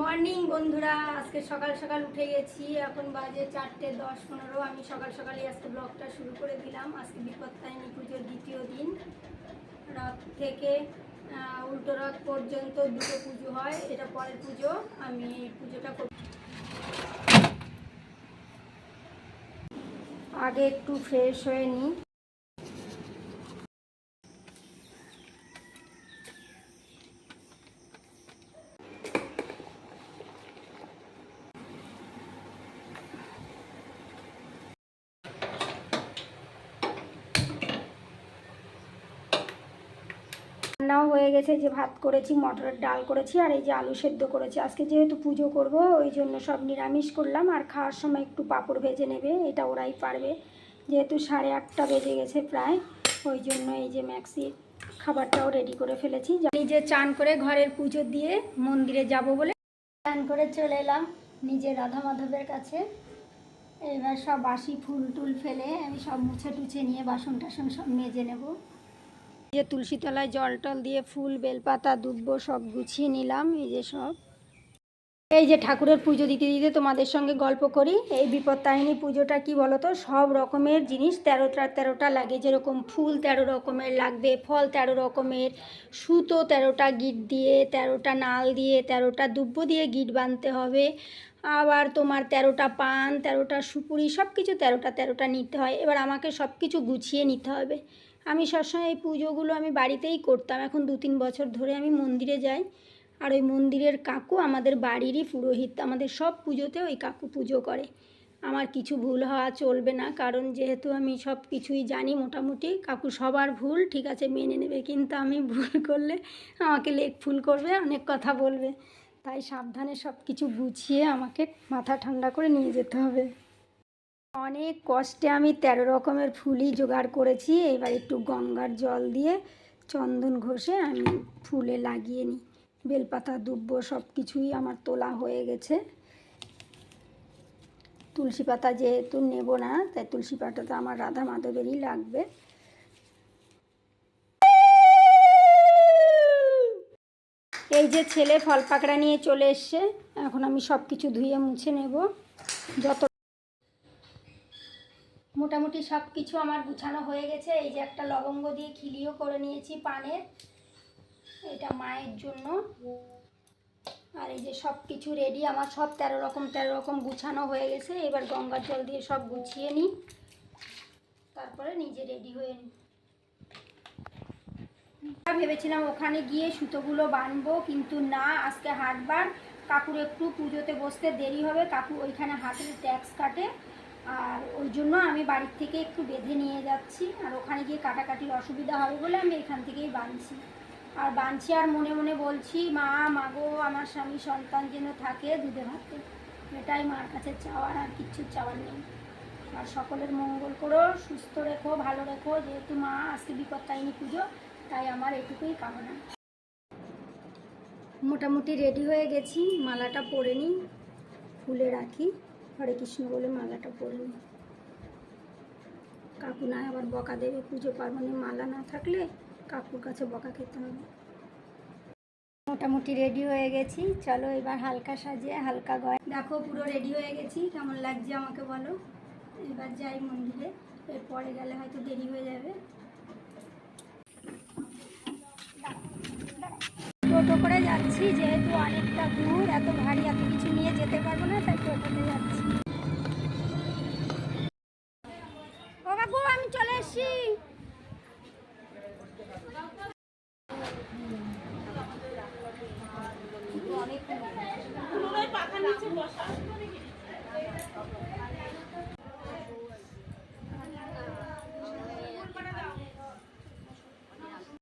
Morning বন্ধুরা, আজকে সকাল সকাল উঠে গেছি। এখন বাজে চারটে দশ পনেরো। আমি সকাল সকালে আজকে ব্লগটা শুরু করে দিলাম। আজকে বিপত্তায়নী পুজোর দ্বিতীয় দিন। রথ থেকে উল্টো রথ পর্যন্ত দুটো পুজো হয়। এটা পরের পুজো। আমি পুজোটা আগে একটু ফ্রেশ হয়ে নিই। রান্নাও হয়ে গেছে, যে ভাত করেছি, মটরের ডাল করেছি আর এই যে আলু সেদ্ধ করেছি। আজকে যেহেতু পুজো করব, ওই জন্য সব নিরামিষ করলাম আর খাওয়ার সময় একটু পাঁপড় ভেজে নেবে, এটা ওরাই পারবে। যেহেতু সাড়ে আটটা বেজে গেছে প্রায়, ওই জন্য এই যে ম্যাক্সির খাবারটাও রেডি করে ফেলেছি। নিজে চান করে ঘরের পুজো দিয়ে মন্দিরে যাব বলে চান করে চলে এলাম নিজে রাধা মাধবের কাছে। এবার সব বাসি ফুল টুল ফেলে আমি সব মুছে টুছে নিয়ে বাসন টাসন সব মেজে নেব। যে তুলসী তলায় জল টল দিয়ে ফুল, বেলপাতা, দুব্ব সব গুছিয়ে নিলাম, এই যে সব। এই যে ঠাকুরের পুজো দিতে দিতে তোমাদের সঙ্গে গল্প করি। এই বিপত্তারিণী পুজোটা কি বলতো? সব রকমের জিনিস তেরোটা তেরোটা লাগে। যেরকম ফুল তেরো রকমের লাগবে, ফল তেরো রকমের, সুতো তেরোটা গিট দিয়ে, তেরোটা নাল দিয়ে, তেরোটা দুব্ব দিয়ে গিট বাঁধতে হবে। আবার তোমার তেরোটা পান, তেরোটা সুপুরি সব কিছু তেরোটা তেরোটা নিতে হয়। এবার আমাকে সব কিছু গুছিয়ে নিতে হবে। আমি সবসময় এই পুজোগুলো আমি বাড়িতেই করতাম। এখন দু তিন বছর ধরে আমি মন্দিরে যাই। আর ওই মন্দিরের কাকু আমাদের বাড়িরই পুরোহিত, আমাদের সব পুজোতে ওই কাকু পুজো করে। আমার কিছু ভুল হওয়া চলবে না, কারণ যেহেতু আমি সব কিছুই জানি মোটামুটি, কাকু সবার ভুল, ঠিক আছে, মেনে নেবে, কিন্তু আমি ভুল করলে আমাকে লেগ ফুল করবে, অনেক কথা বলবে। তাই সাবধানে সব কিছু গুছিয়ে আমাকে মাথা ঠান্ডা করে নিয়ে যেতে হবে। অনেক কষ্টে আমি তেরো রকমের ফুলই জোগাড় করেছি, এবার একটু গঙ্গার জল দিয়ে চন্দন ঘষে আমি ফুলে লাগিয়ে নিই। বেলপাতা, দুব্ব সব কিছুই আমার তোলা হয়ে গেছে। তুলসী পাতা যেহেতু নেব না, তাই তুলসী পাতাটা আমার রাধা মাধবেরই লাগবে। এই যে ছেলে ফল পাকড়া নিয়ে চলে এসছে, এখন আমি সব কিছু ধুয়ে মুছে নেব। যত মোটামুটি সব কিছু আমার গুছানো হয়ে গেছে। এই যে একটা লবঙ্গ দিয়ে খিলিও করে নিয়েছি পানের এটা মায়ের জন্য। আর এই যে সব কিছু রেডি আমার সব তেরো রকম তেরো রকম গুছানো হয়ে গেছে। এবার গঙ্গার জল দিয়ে সব গুছিয়ে নিই। তারপরে নিজে রেডি হয়ে নিই। ভেবেছিলাম ওখানে গিয়ে সুতোগুলো বানবো, কিন্তু না, আজকে হাটবার। কাকুর একটু পুজোতে বসতে দেরি হবে, কাকু ওইখানে হাতের ট্যাক্স কাটে। আর ওই জন্য আমি বাড়ির থেকে একটু বেঁধে নিয়ে যাচ্ছি। আর ওখানে গিয়ে কাটাকাটির অসুবিধা হবে বলে আমি এখান থেকেই বানছি। আর বানছি আর মনে মনে বলছি, মা, মাগো, আমার স্বামী সন্তান যেন থাকে দুধে ভাতে এটাই মার কাছে চাওয়ার, আর কিচ্ছু চাওয়ার নেই। আর সকলের মঙ্গল করো, সুস্থ রেখো, ভালো রেখো। যেহেতু মা আজকে বিপত্তায়নী পুজো, তাই আমার এটুকুই কামনা। মোটামুটি রেডি হয়ে গেছি, মালাটা পরে নিই, ফুলে রাখি। হরে কৃষ্ণ বলে মালাটা পরে নিই। কাকু না আবার বকা দেবে পুজো পার্বণে মালা না থাকলে। কাকুর কাছে বকা খেতে হবে। মোটামুটি রেডি হয়ে গেছি। চলো এবার হালকা সাজিয়ে হালকা গয়। দেখো পুরো রেডি হয়ে গেছি। কেমন লাগছে আমাকে বলো? এবার যাই মন্দিরে। এরপরে গেলে হয়তো দেরি হয়ে যাবে। টোটো করে যাচ্ছি যেহেতু অনেকটা দূর এত ভারী এত কিছু নিয়ে যেতে পারব না তাই টোটোতে যাচ্ছি।